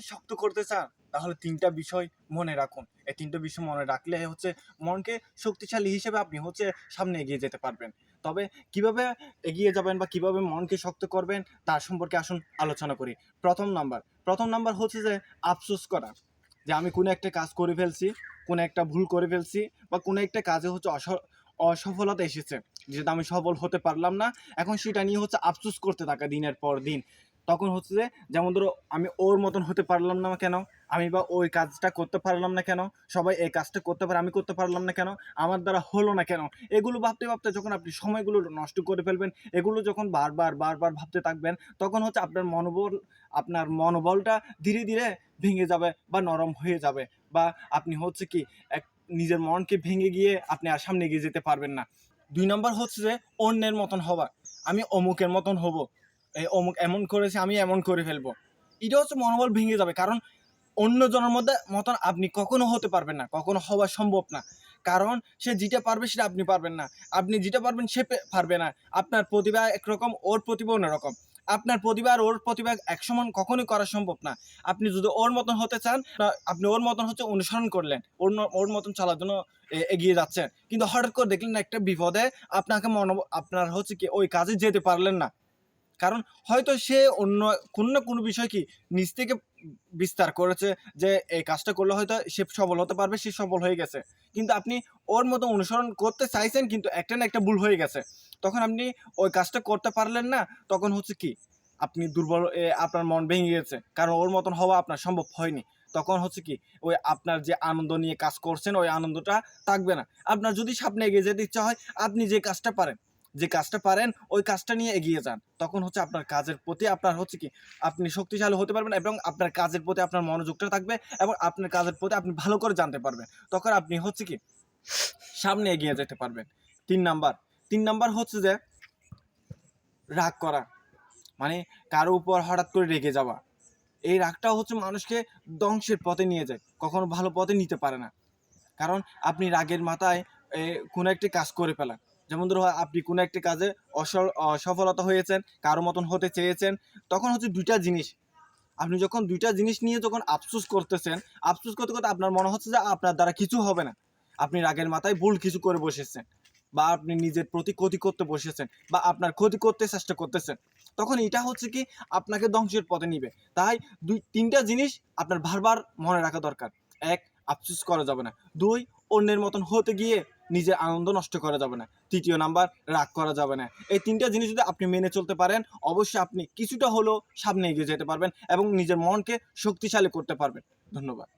মনকে শক্ত করতে চান, তাহলে তিনটা বিষয় মনে রাখুন। এই তিনটা বিষয় মনে রাখলে হচ্ছে মনকে শক্তিশালী হিসেবে আপনি হচ্ছে সামনে এগিয়ে যেতে পারবেন। তবে কীভাবে এগিয়ে যাবেন বা কীভাবে মনকে শক্ত করবেন, তার সম্পর্কে আসুন আলোচনা করি। প্রথম নাম্বার প্রথম নাম্বার হচ্ছে যে আফসোস করা, যে আমি কোনো একটা কাজ করে ফেলছি, কোনো একটা ভুল করে ফেলছি বা কোনো একটা কাজে হচ্ছে অস- অসফলতা এসেছে। যেটা আমি সফল হতে পারলাম না, এখন সেটা নিয়ে হচ্ছে আফসোস করতে থাকা দিনের পর দিন। তখন হচ্ছে যে, যেমন ধরো আমি ওর মতন হতে পারলাম না কেন? আমি বা ওই কাজটা করতে পারলাম না কেন? সবাই এই কাজটা করতে পারে, আমি করতে পারলাম না কেন? আমার দ্বারা হলো না কেন? এগুলো ভাবতে ভাবতে যখন আপনি সময়গুলো নষ্ট করে ফেলবেন, এগুলো যখন বারবার বারবার ভাবতে থাকবেন, তখন হচ্ছে আপনার মনোবল, আপনার মনোবলটা ধীরে ধীরে ভেঙে যাবে বা নরম হয়ে যাবে বা আপনি হচ্ছে কি, এক নিজের মনকে ভেঙে গিয়ে আপনি আর সামনে এগিয়ে যেতে পারবেন না। দুই নম্বর হচ্ছে যে, অন্যের মতন হওয়া। আমি অমুকের মতন হব। অমুক এমন করেছে, আমি এমন করে ফেলব। এটা হচ্ছে মনোবল ভেঙে যাবে, কারণ অন্য জনের মধ্যে মতন আপনি কখনো হতে পারবেন না, কখনো হওয়া সম্ভব না। কারণ সে যেটা পারবে সেটা আপনি পারবেন না। আপনি যেটা পারবেন সে পারবে না। আপনার প্রতিভা একরকম, ওর প্রতিভা অন্যরকম। আপনার প্রতিভা আর ওর প্রতিভা এক সমান কখনোই করা সম্ভব না। আপনি যদি ওর মতন হতে চান আপনি ওর মতন হচ্ছে অনুসরণ করলেন ওর ওর মতন চলার জন্য এগিয়ে যাচ্ছেন। কিন্তু হঠাৎ করে দেখলেন একটা বিপদে আপনাকে মন আপনার হচ্ছে কি ওই কাজে যেতে পারলেন না। কারণ হয়তো সে অন্য কোনো না কোনো বিষয় কি নিজ থেকে বিস্তার করেছে যে এই কাজটা করলে হয়তো সে সফল হতে পারবে, সে সফল হয়ে গেছে। কিন্তু আপনি ওর মতো অনুসরণ করতে চাইছেন কিন্তু একটা না একটা ভুল হয়ে গেছে। তখন আপনি ওই কাজটা করতে পারলেন না, তখন হচ্ছে কি আপনি দুর্বল আপনার মন ভেঙে গেছে। কারণ ওর মতন হওয়া আপনার সম্ভব হয়নি। তখন হচ্ছে কি ওই আপনার যে আনন্দ নিয়ে কাজ করছেন, ওই আনন্দটা থাকবে না। আপনার যদি সামনে এগিয়ে যেতে ইচ্ছা হয়, আপনি যে কাজটা পারেন। যে কাজটা পারেন, ওই কাজটা নিয়ে এগিয়ে যান। তখন হচ্ছে আপনার কাজের প্রতি আপনার হচ্ছে কি, আপনি শক্তিশালী হতে পারবেন এবং আপনার কাজের প্রতি আপনার মনোযোগটা থাকবে এবং আপনার কাজের প্রতি আপনি ভালো করে জানতে পারবেন। তখন আপনি হচ্ছে কি, সামনে এগিয়ে যেতে পারবেন। তিন নাম্বার তিন নাম্বার হচ্ছে যে, রাগ করা। মানে কারও উপর হঠাৎ করে রেগে যাওয়া। এই রাগটা হচ্ছে মানুষকে ধ্বংসের পথে নিয়ে যায়, কখনো ভালো পথে নিতে পারে না। কারণ আপনি রাগের মাথায় কোনো একটি কাজ করে ফেলেন। যেমন ধরো আপনি কোনো একটি কাজে অসফলতা হয়েছেন, কারও মতন হতে চেয়েছেন, তখন হচ্ছে দুইটা জিনিস। আপনি যখন দুইটা জিনিস নিয়ে যখন আফসোস করতেছেন, আফসোস করতে করতে আপনার মনে হচ্ছে যে আপনার দ্বারা কিছু হবে না। আপনি রাগের মাথায় ভুল কিছু করে বসেছেন বা আপনি নিজের প্রতি ক্ষতি করতে বসেছেন বা আপনার ক্ষতি করতে চেষ্টা করতেছেন, তখন এটা হচ্ছে কি আপনাকে ধ্বংসের পথে নিবে। তাই দুই, তিনটা জিনিস আপনার বারবার মনে রাখা দরকার। এক, আফসোস করা যাবে না। দুই, অন্যের মতন হতে গিয়ে নিজের আনন্দ নষ্ট করা যাবে না। তৃতীয় নাম্বার, রাগ করা যাবে না। এই তিনটা জিনিস যদি আপনি মেনে চলতে পারেন, অবশ্যই আপনি কিছুটা হলেও সামনে এগিয়ে যেতে পারবেন এবং নিজের মনকে শক্তিশালী করতে পারবেন। ধন্যবাদ।